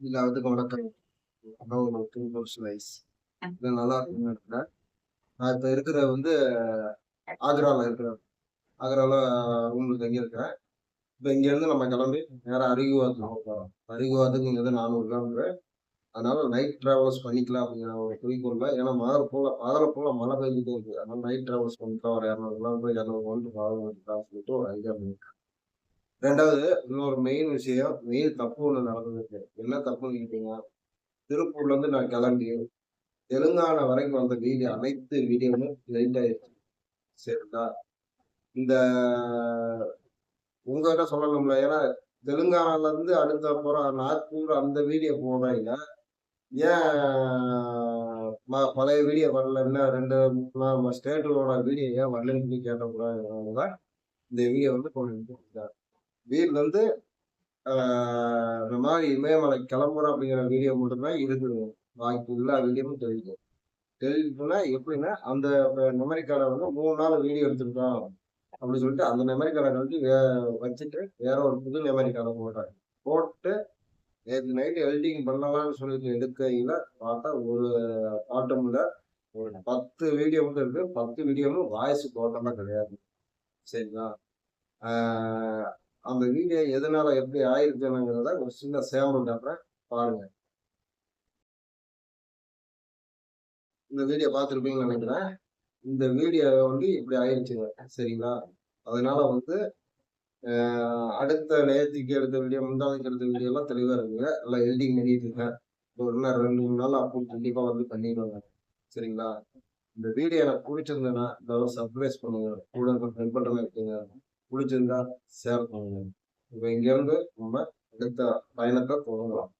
எல்லாத்துக்கும் வணக்கம் அதான் ஒரு டூ ஹவர்ஸ் வயசு இது நல்லா இருக்குன்னு நினைக்கிறேன். நான் இப்போ இருக்கிற வந்து ஆக்ராவில் இருக்கிறேன் ஆக்ராவில் ரூமில் தங்கி இருக்கிறேன் இப்போ இங்கேருந்து நம்ம கிளம்பி நேராக அரிகுவாத்துக்கு போகிறோம் அரிகுவாத்துக்கு இங்கேருந்து நானூறு கிலோமீட்டர். அதனால நைட் ட்ராவல்ஸ் பண்ணிக்கலாம் அப்படிங்கிற ஒரு குறிக்கோளில். ஏன்னா மழை போல பகல போல மழை பெய்ஞ்சிட்டே இருக்குது அதனால நைட் ட்ராவல்ஸ் பண்ணிக்கலாம். ஒரு இரநூறு கிலோமீட்டர் இரநூறு கிலோமீட்டர் பகல் சொல்லிட்டு ஒரு ஐடியா பண்ணியிருக்கேன் ரெண்டாவது இன்னொரு மெயின் விஷயம் மெயின் தப்பு ஒன்று நடந்திருக்கு. என்ன தப்புன்னு கேட்டீங்க திருப்பூர்ல இருந்து நான் கிளம்பி தெலுங்கானா வரைக்கும் வந்த வீடியோ அனைத்து வீடியோவும் லைட் ஆயிடுச்சு. சரிங்களா? இந்த உங்ககிட்ட சொல்லணும்ல ஏன்னா தெலுங்கானால இருந்து அடுத்த போற நாக்பூர் அந்த வீடியோ போடுறாங்க ஏன் பழைய வீடியோ வரல ரெண்டு நம்ம ஸ்டேட்டோட வீடியோ ஏன் வரலன்னு கேட்டக்கூடாது இந்த வீடியோ வந்து கொஞ்சம் வீட்டில் வந்து இந்த மாதிரி இமயமலை கிளம்புறோம் அப்படிங்கிற வீடியோ மட்டும்தான் இருக்குது வாய்ப்பு எல்லா வீடியோவும் தெரிவிக்கும் தெரிஞ்சுட்டுனா எப்படின்னா அந்த மெமரி கார்டை வந்து மூணு நாள் வீடியோ எடுத்துருக்கோம் அப்படின்னு சொல்லிட்டு அந்த மெமரி கார்டை கழிச்சு வே வச்சுட்டு வேற ஒரு புது மெமரி கார்டை போட்டாங்க. போட்டு நேற்று நைட்டு எடிட்டிங் பண்ணலாம்னு சொல்லிட்டு எடுக்கையில் பார்த்தா ஒரு பாட்டும் இல்லை ஒரு பத்து வீடியோ மட்டும் இருக்கு. பத்து வீடியோவும் வாய்ஸ் போட்டோம்னா கிடையாது. சரிங்களா? அந்த வீடியோ எதனால எப்படி ஆயிருக்குங்கிறத ஒரு சின்ன சேவல் அப்புறம் பாருங்க. இந்த வீடியோ பார்த்துருப்பீங்கன்னு நினைக்கிறேன். இந்த வீடியோ வந்து இப்படி ஆயிடுச்சுங்க சரிங்களா? அதனால வந்து ஆஹ் அடுத்த நேரத்துக்கு எடுத்த வீடியோ முந்தாதைக்கு எடுத்த வீடியோ எல்லாம் தெளிவாக இருக்குங்க. எல்லாம் எடிட்டிங் பண்ணிட்டு இருக்கேன். ஒரு இன்னும் ரெண்டு மூணு நாள் அப்போ கண்டிப்பாக வந்து பண்ணிடுவாங்க. சரிங்களா? இந்த வீடியோ எனக்கு பிடிச்சிருந்தேன்னா இந்த சர்ப்ரைஸ் பண்ணுங்க. கூட ஹெல்ப் பண்றேன்னு இருக்குங்க. பிடிச்சிருந்தா ஷேர் பண்ணுங்க இப்போ இங்கேருந்து நம்ம அடுத்த பயணத்தை தொடங்கலாம்.